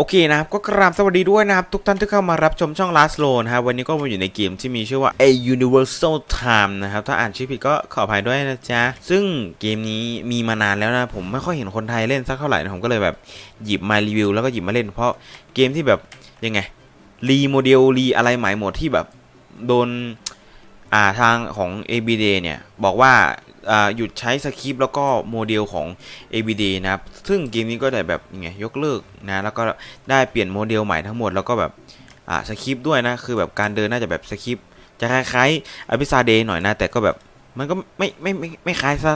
โอเคนะครับก็กราบสวัสดีด้วยนะครับ ทุกท่านที่เข้ามารับชมช่อง Last l o นะครับวันนี้ก็มาอยู่ในเกมที่มีชื่อว่า A Universal Time นะครับ ถ้าอ่านชื่อผิดก็ขออภัยด้วยนะจ๊ะ ซึ่งเกมนี้มีมานานแล้วนะ ผมไม่ค่อยเห็นคนไทยเล่นสักเท่าไหร่นะผมก็เลยแบบหยิบมารีวิวแล้วก็หยิบมาเล่น เพราะเกมที่แบบยังไงรีโมเดลรีอะไรใหม่หมดที่แบบโดนอ่าทางของ ABD เนี่ยบอกว่าอ่า หยุดใช้สคริปต์แล้วก็โมเดลของ ABD นะครับ ซึ่งเกมนี้ก็ได้แบบยังไงยกเลิกนะ แล้วก็ได้เปลี่ยนโมเดลใหม่ทั้งหมด แล้วก็แบบสคริปต์ด้วยนะ คือแบบการเดินน่าจะแบบสคริปต์จะคล้ายๆอพิซาเดย์หน่อยนะ แต่ก็แบบมันก็ไม่ไม่ไม่ไม่คล้ายซะ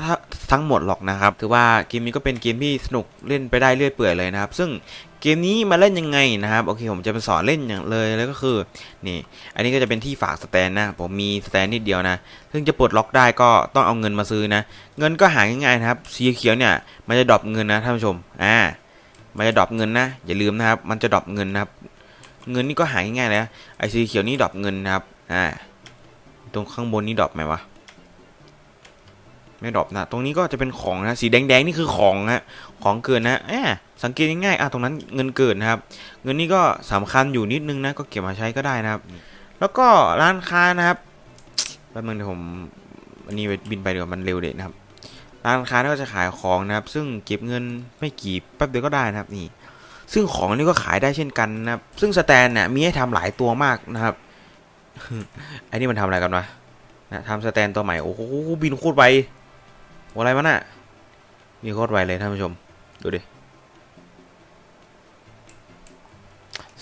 ทั้งหมดหรอกนะครับ ถือว่าเกมนี้ก็เป็นเกมที่สนุกเล่นไปได้เรื่อยเปื่อยเลยนะครับ ซึ่ง เกมนี้มาเล่นยังไงนะครับโอเคผมจะไปสอนเล่นอย่างเลยแล้วก็คือนี่อันนี้ก็จะเป็นที่ฝากสแตนนะผมมีสแตนนิดเดียวนะ ซึ่งจะปลดล็อกได้ก็ต้องเอาเงินมาซื้อนะ เงินก็หาง่ายๆนะครับสีเขียวเนี่ยมันจะดรอปเงินนะท่านผู้ชมอ่ามันจะดรอปเงินนะ อย่าลืมนะครับ มันจะดรอปเงินนะครับ เงินนี่ก็หาง่ายๆนะไอ้สีเขียวนี่ดรอปเงินนะครับอ่าตรงข้างบนนี่ดรอปไหมวะ ไม่ดรอปนะ ตรงนี้ก็จะเป็นของนะ สีแดงๆนี่คือของฮะ ของเกินนะแอบสังเกตง่ายๆอะตรงนั้นเงินเกินนะครับ เงินนี่ก็สำคัญอยู่นิดนึงนะ ก็เก็บมาใช้ก็ได้นะครับ แล้วก็ร้านค้านะครับแป๊บนึงเดี๋ยวผมอันนี้บินไปเดี๋ยวมันเร็วเด็ดนะครับ ร้านค้าก็จะขายของนะครับ ซึ่งเก็บเงินไม่กี่แป๊บเดียวก็ได้นะครับนี่ ซึ่งของนี่ก็ขายได้เช่นกันนะครับ ซึ่งสแตนเนี่ยมีให้ทำหลายตัวมากนะครับ ไอ้นี่มันทำอะไรกันวะนะทำสแตนตัวใหม่ โอ้โหบินโคตรไวโอะไรมันอะมีโคตรไวเลยท่านผู้ชม ดูดิ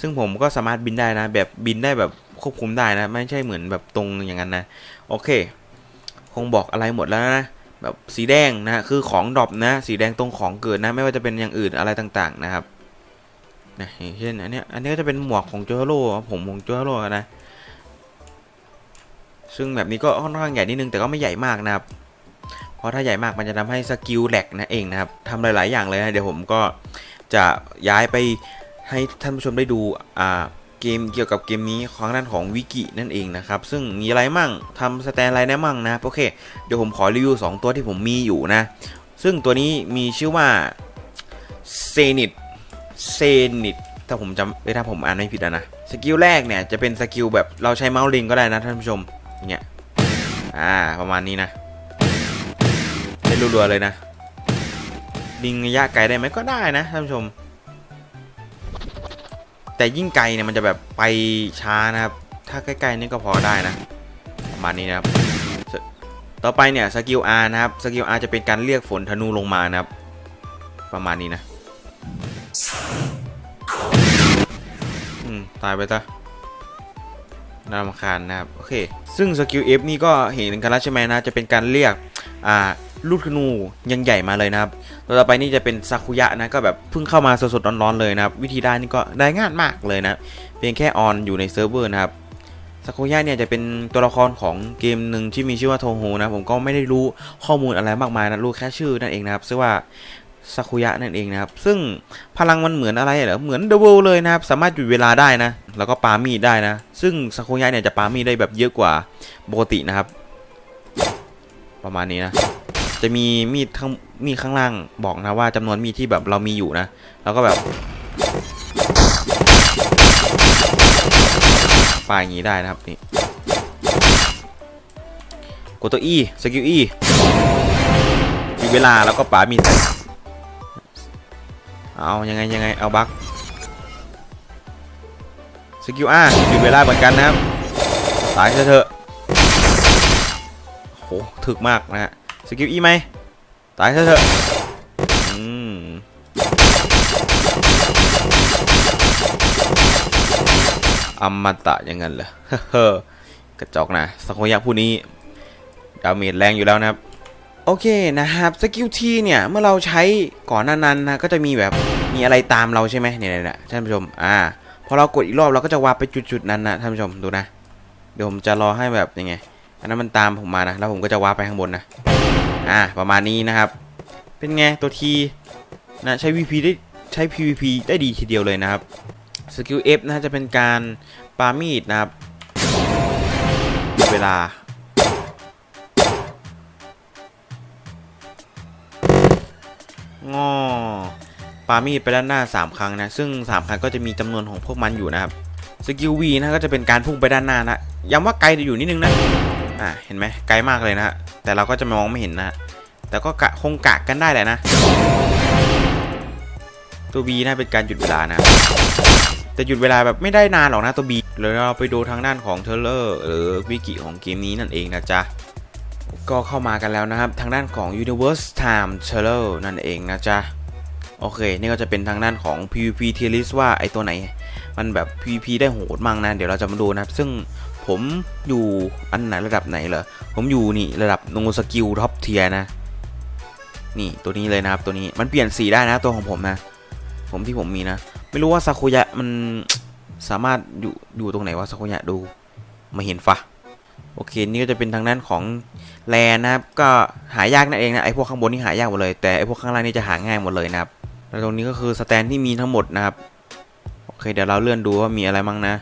ซึ่งผมก็สามารถบินได้นะ แบบบินได้แบบควบคุมได้นะ ไม่ใช่เหมือนแบบตรงอย่างนั้นนะ โอเค คงบอกอะไรหมดแล้วนะ แบบสีแดงนะ คือของดรอปนะ สีแดงตรงของเกิดนะ ไม่ว่าจะเป็นอย่างอื่นอะไรต่างๆนะครับนะอย่างเช่นอันเนี้ย อันนี้ก็จะเป็นหมวกของโจโร่ผมของโจโร่นะ ซึ่งแบบนี้ก็ค่อนข้างใหญ่นิดนึงแต่ก็ไม่ใหญ่มากนะครับ เพราะถ้าใหญ่มากมันจะทำให้สกิลแหลกนะเองนะครับทำหลาย ๆ อย่างเลยนะเดี๋ยวผมก็จะย้ายไปให้ท่านผู้ชมได้ดูอ่าเกมเกี่ยวกับเกมนี้ของด้านของวิกินั่นเองนะครับ ซึ่งมีอะไรมั่งทำสแตนอะไรได้มั่งนะโอเค เดี๋ยวผมขอรีวิว 2 ตัวที่ผมมีอยู่นะ ซึ่งตัวนี้มีชื่อว่าเซนิตเซนิตถ้าผมจำถ้าผมอ่านไม่ผิดอะนะสกิลแรกเนี่ยจะเป็นสกิลแบบเราใช้เมาส์ลิงก็ได้นะท่านผู้ชมอย่างเงี้ยอ่าประมาณนี้นะ เล่นรัวๆเลยนะลิงระยะไกลได้ไหมก็ได้นะท่านผู้ชม แต่ยิ่งไกลเนี่ยมันจะแบบไปช้านะครับ ถ้าใกล้ๆนี่ก็พอได้นะประมาณนี้นะครับ ต่อไปเนี่ยสกิล R นะครับสกิล R จะเป็นการเรียกฝนธนูลงมานะครับ ประมาณนี้นะ อืม ตายไปซะ น่ารำคาญนะครับ โอเค ซึ่งสกิล F นี่ก็เห็นกันแล้วใช่ไหมนะ จะเป็นการเรียก อ่าลูกธนูยังใหญ่มาเลยนะครับตัวต่อไปนี่จะเป็นซากุยะนะ ก็แบบเพิ่งเข้ามาสดๆร้อนๆเลยนะครับ วิธีได้นี่ก็ได้ง่ายมากเลยนะเพียงแค่ออนอยู่ในเซิร์ฟเวอร์นะครับซากุย่าเนี่ยจะเป็นตัวละครของเกมหนึ่งที่มีชื่อว่าโทโฮนะ ผมก็ไม่ได้รู้ข้อมูลอะไรมากมายนะ รู้แค่ชื่อนั่นเองนะครับชื่อว่า ซากุยะนั่นเองนะครับ ซึ่งพลังมันเหมือนอะไรเหรอ เหมือนเดอะเวลเลยนะครับ สามารถหยุดเวลาได้นะ แล้วก็ปามีดได้นะ ซึ่งซากุยะเนี่ยจะปามีดได้แบบเยอะกว่าปกตินะครับ ประมาณนี้นะ จะมีมีดข้างมีดข้างล่างบอกนะว่าจำนวนมีดที่แบบเรามีอยู่นะ แล้วก็แบบปาอย่างนี้ได้นะครับนี่กดตัว E สกิล E มีเวลาแล้วก็ปามีใส่ เอายังไงยังไงเอาบักสกิล R มีเวลาเหมือนกันนะครับตายซะเถอะโหถึกมากนะฮะสกิล E ไหมตายซะเถอะอืมอมตะย่างนั้นเหรอเฮ้อกระจอกนะสโคยะผู้นี้ดาเมจแรงอยู่แล้วนะครับ โอเคนะครับสกิลทีเนี่ยเมื่อเราใช้ก่อนน้านั้นนะก็จะมีแบบมีอะไรตามเราใช่ไหมเนี่ยเนี่ยท่านผู้ชมอ่าพอเรากดอีกรอบเราก็จะวาร์ปไปจุดๆนั้นนะท่านผู้ชมดูนะเดี๋ยวผมจะรอให้แบบยังไงอันนั้นมันตามผมมานะแล้วผมก็จะวาร์ปไปข้างบนนะอ่าประมาณนี้นะครับ เป็นไงตัวทีนะใช้ VP ได้ใช้ PVP ได้ดีทีเดียวเลยนะครับสกิล F นะจะเป็นการปามีดนะครับเวลา งอปามีดไปด้านหน้า 3 ครั้งนะ ซึ่ง 3 ครั้งก็จะมีจำนวนของพวกมันอยู่นะครับ สกิลวีนะก็จะเป็นการพุ่งไปด้านหน้านะ ย้ำว่าไกลอยู่นิดนึงนะ อ่าเห็นไหมไกลมากเลยนะฮะ แต่เราก็จะมองไม่เห็นนะ แต่ก็กะคงกะกันได้แหละนะ ตัวบีน่าเป็นการหยุดเวลานะ แต่หยุดเวลาแบบไม่ได้นานหรอกนะตัวบีเดี๋ยวเราไปดูทางด้านของเทเลอร์หรือวิกิของเกมนี้นั่นเองนะจ๊ะ ก็เข้ามากันแล้วนะครับ ทางด้านของ Universe Time t r a i l e r นั่นเองนะจ๊ะ โอเค นี่ก็จะเป็นทางด้านของ PVP Tier List ว่าไอตัวไหน มันแบบ PVP ได้โหดมั่งนะ เดี๋ยวเราจะมาดูนะครับ ซึ่งผมอยู่อันไหนระดับไหนเหรอ ผมอยู่นี่ระดับโนสกิลท็อปเทียนะ นี่ตัวนี้เลยนะครับตัวนี้ มันเปลี่ยนสีได้นะตัวของผมนะ ผมที่ผมมีนะ ไม่รู้ว่าซากุยะมันสามารถอยู่อยู่ตรงไหนวะซากุยะดูม่เห็นฟะ โอเค นี่ก็จะเป็นทางด้านของแลนนะครับ ก็หายากนั่นเองนะไอพวกข้างบนนี่หายากหมดเลย แต่ไอพวกข้างล่างนี่จะหาง่ายหมดเลยนะครับ แล้วตรงนี้ก็คือสแตนที่มีทั้งหมดนะครับ โอเค เดี๋ยวเราเลื่อนดูว่ามีอะไรบ้างนะ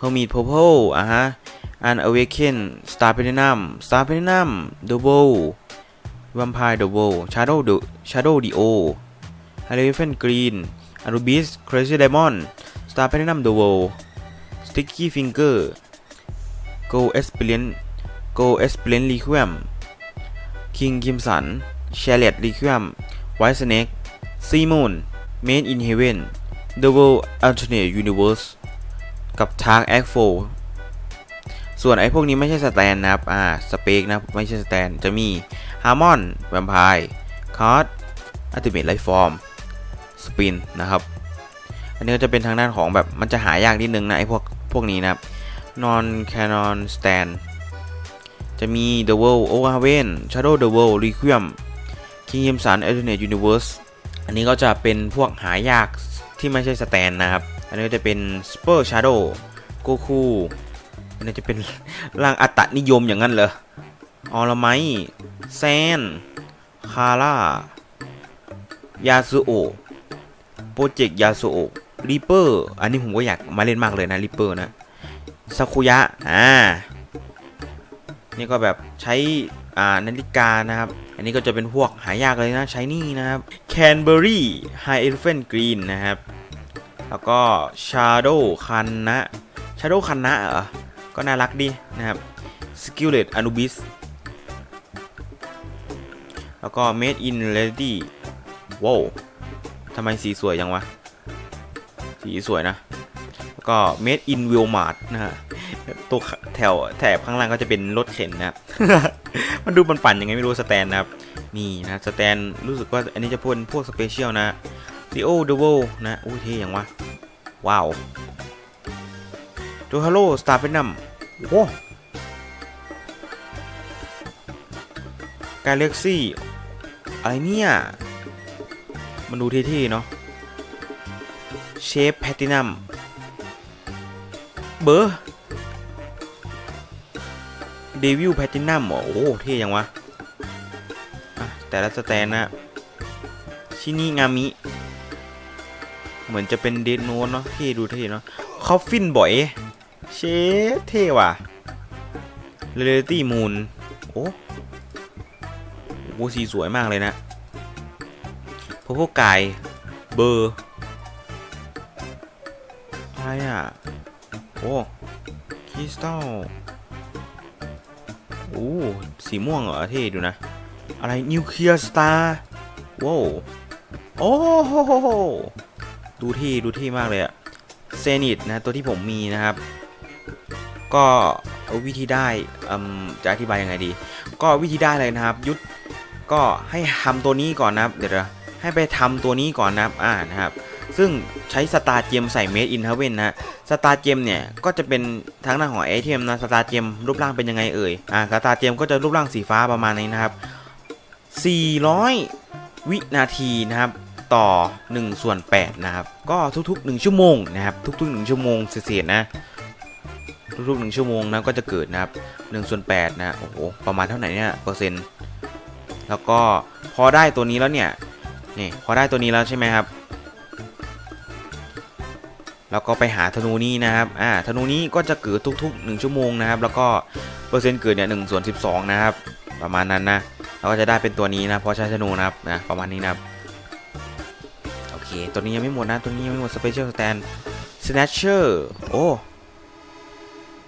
Hermit Purple อะฮะ An Awaken Star Platinum Star Platinum Double Vampire Double Shadow the Shadow Dio Elephant Green Anubis Crazy Diamond Star Platinum Double Sticky Finger Go Experience Go Experience Requiem King Crimson Chariot Requiem White Snake Sea Moon Made in Heaven Double Alternate Universe กับ Tag Act 4ส่วนไอ้พวกนี้ไม่ใช่สแตนนะครับ อ่า สเปกนะ ไม่ใช่สแตน จะมี Harmon Vampire Card Ultimate Life Form Spin นะครับ อันนี้ก็จะเป็นทางด้านของแบบมันจะหายากนิดนึงนะไอ้พวกพวกนี้นะครับ Non Canon Stand จะมี The World Overhaven Shadow the World Requiem Kingdom Sun Alternate Universe อันนี้ก็จะเป็นพวกหายากที่ไม่ใช่สแตนนะครับ อันนี้จะเป็น Spur Shadow Goku อันนี้จะเป็นร่างอัตนิยมอย่างนั้นเหรอออลไมแซน คาร่า ยาสุโอ โปรเจกต์ยาสุโอริปเปอร์ อันนี้ผมก็อยากมาเล่นมากเลยนะริปเปอร์นะ ซากุยะ อ่า นี่ก็แบบใช้ อ่า นาฬิกานะครับ อันนี้ก็จะเป็นพวกหายากเลยนะใช้นี่นะครับแคนเบอรี่ไฮเอลเฟนกรีนนะครับ แล้วก็ชาโดคันนะชาโดคันนะเหรอ ก็น่ารักดีนะครับสกิลเลตอนุบิสแล้วก็ Made in Lady ว้าวทำไมสีสวยจังวะ สีสวยนะ ก็ Made in Wilmart นะฮะตัวแถวแถบข้างล่างก็จะเป็นรถเข็นนะครับ มันดูมันปั่นยังไงไม่รู้สแตนนะครับ นี่นะสแตนรู้สึกว่าอันนี้จะพูดพวกสเปเชียลนะ Leo Double นะอุ้ยเท่ยังวะ ว้าวโจฮาโลสตาร์เฟนัมโอ้กาเล็กซี่อะไรเนี่ย มันดูเท่ๆเนาะเชฟแพตินัม เบอร์เดวิลแพตินัมโอ้โหเท่ยังวะแต่ละสแตนนะชินิงามิ เหมือนจะเป็นเดนโนนเนาะเท่ดูเท่เนาะคอฟฟินบ่อย เชฟเท่ว่ะเรเลตี้มูนโอ้โหสีสวยมากเลยนะพวกพวกกายเบอร์อะไรอะ โอ้คริสตัลโอ้สีม่วงเหรอเท่ดูนะ อะไรนิวเคลียร์สตาร์ว้าวโอ้โหดูที่ดูที่มากเลยอะเซนิตนะตัวที่ผมมีนะครับ ก็วิธีได้จะอธิบายยังไงดี ก็วิธีได้เลยนะครับ ยุทธก็ให้ทำตัวนี้ก่อนนะครับ เดี๋ยวให้ไปทำตัวนี้ก่อนนะครับอ่านะครับ ซึ่งใช้สตาร์เจมใส่เมดอินเฮเว่นนะสตาร์เจมเนี่ยก็จะเป็นทั้งหน้าขอไอเทมนะสตาร์เจมรูปร่างเป็นยังไงเอ่ยอ่าสตาร์เจมก็จะรูปร่างสีฟ้าประมาณนี้นะครับ 400 วินาทีนะครับต่อ1ส่วน8นะครับก็ทุกๆ 1 ชั่วโมงนะครับทุกๆ 1 ชั่วโมงเศษนะทุกๆ 1 ชั่วโมงนะก็จะเกิดนะครับ1ส่วน8นะโอ้โหประมาณเท่าไหร่เนี่ยเปอร์เซ็นต์แล้วก็พอได้ตัวนี้แล้วเนี่ยนี่พอได้ตัวนี้แล้วใช่ไหมครับ แล้วก็ไปหาธนูนี้นะครับ อ่า ธนูนี้ก็จะเกิดทุกๆ 1 ชั่วโมงนะครับ แล้วก็เปอร์เซ็นต์เกิดเนี่ย1ส่วน12นะครับ ประมาณนั้นนะ เราก็จะได้เป็นตัวนี้นะ เพราะใช้ธนูนะครับ นะ ประมาณนี้นะครับ โอเค ตัวนี้ยังไม่หมดนะ ตัวนี้ยังไม่หมด Special Stand Snatcher โอ้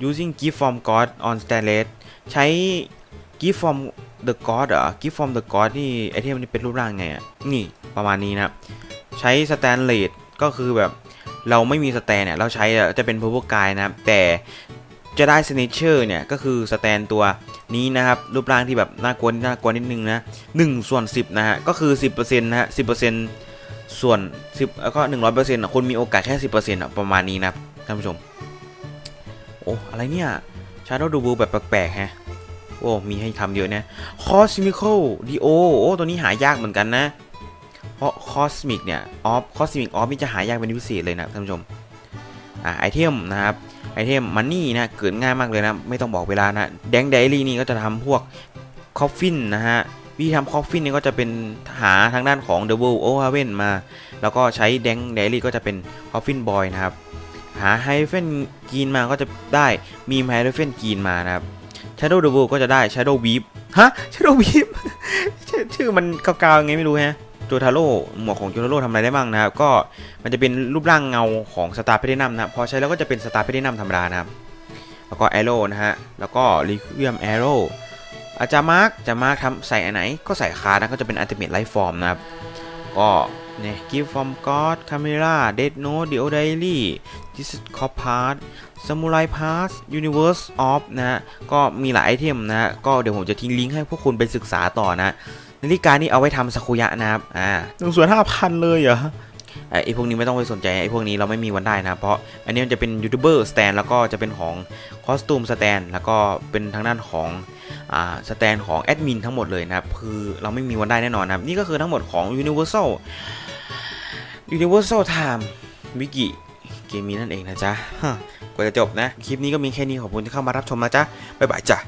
using gift from God on stainless ใช้ gift from the God เหรอ gift from the God นี่ไอเทมนี่เป็นรูปร่างไงอะ นี่ประมาณนี้นะ ใช้ stainless ก็คือแบบ เราไม่มีสแตนเนี่ยเราใช้จะเป็น purple guy นะครับแต่จะได้ signature เนี่ยก็คือสแตนตัวนี้นะครับรูปร่างที่แบบน่ากลัวน่ากลัวนิดนึงนะ1ส่วน10นะฮะก็คือ 10%นะฮะ10%ส่วน 10แล้วก็100%อะคุณมีโอกาสแค่ 10%อะประมาณนี้นะครับท่านผู้ชม โอ้อะไรเนี่ย Shadow d o b l แบบแปลกๆฮะโอ้มีให้ทำเยอะนะ Cosmical Dio โอ้ตัวนี้หายากเหมือนกันนะ ราะ Cosmic เนี่ย Off Cosmic Off นี่จะหายากเป็นพิเศษเลยนะท่านผู้ชมอ่าไอเทมนะครับไอเทมมันนี่นะเกิดง่ายมากเลยนะ ไม่ต้องบอกเวลานะแดงไดรี่นี่ก็จะทำพวกคอฟฟินนะฮะวิธีทำคอฟฟินนี่ก็จะเป็นหาทางด้านของ The w o r l o h a v e n มา แล้วก็ใช้แดงไดรี่ก็จะเป็นคอฟฟินบอยนะครับ หาไฮเฟนกีนมาก็จะได้มีไฮเฟนกีนมานะครับ Shadow the World ก็จะได้ Shadow Weep ฮะ Shadow Weep ชื่อมันกาวๆยังไงไม่รู้ฮะ จูทาโร่หมวกของโจทาโร่ทำอะไรได้บ้างนะครับ ก็มันจะเป็นรูปร่างเงาของสตาร์เพดินัมนะพอใช้แล้วก็จะเป็นสตาร์เพดินัมธรรมดานะครับ แล้วก็แอโร่นะฮะ แล้วก็ลิควิมแอโร่อาจารย์มาร์กจะมาร์กทำใส่อันไหน ก็ใส่คาร์ดนะก็จะเป็นอัลติเมทไลฟ์ฟอร์มนะครับ ก็เนี่ยกิฟฟอร์มก็อดคาเมราเดดโนดิโอไดลี่ดิสคอพาร์ s ามูไรพาร์สยูนิเว r ร์สออฟนะฮะก็มีหลายไอเทมนะฮะก็เดี๋ยวผมจะทิ้งลิงก์ให้พวกคุณไปศึกษาต่อนะ นาฬิกานี่เอาไว้ทำสกุยะนะครับ อ่าหนึ่งส่วนห้าพันเลยเหรอไอพวกนี้ไม่ต้องไปสนใจไอพวกนี้เราไม่มีวันได้นะ เพราะอันนี้มันจะเป็นยูทูบเบอร์สแตนแล้วก็จะเป็นของคอสตูมสแตนแล้วก็เป็นทางด้านของอ่าสแตนของแอดมินทั้งหมดเลยนะครับคือเราไม่มีวันได้แน่นอนนะครับนี่ก็คือทั้งหมดของ Universal Universal Time วิกิเกมนี้นั่นเองนะจ๊ะฮะกว่าจะจบนะ คลิปนี้ก็มีแค่นี้ขอบคุณที่เข้ามารับชมนะจ๊ะบ๊ายบายจ้ะ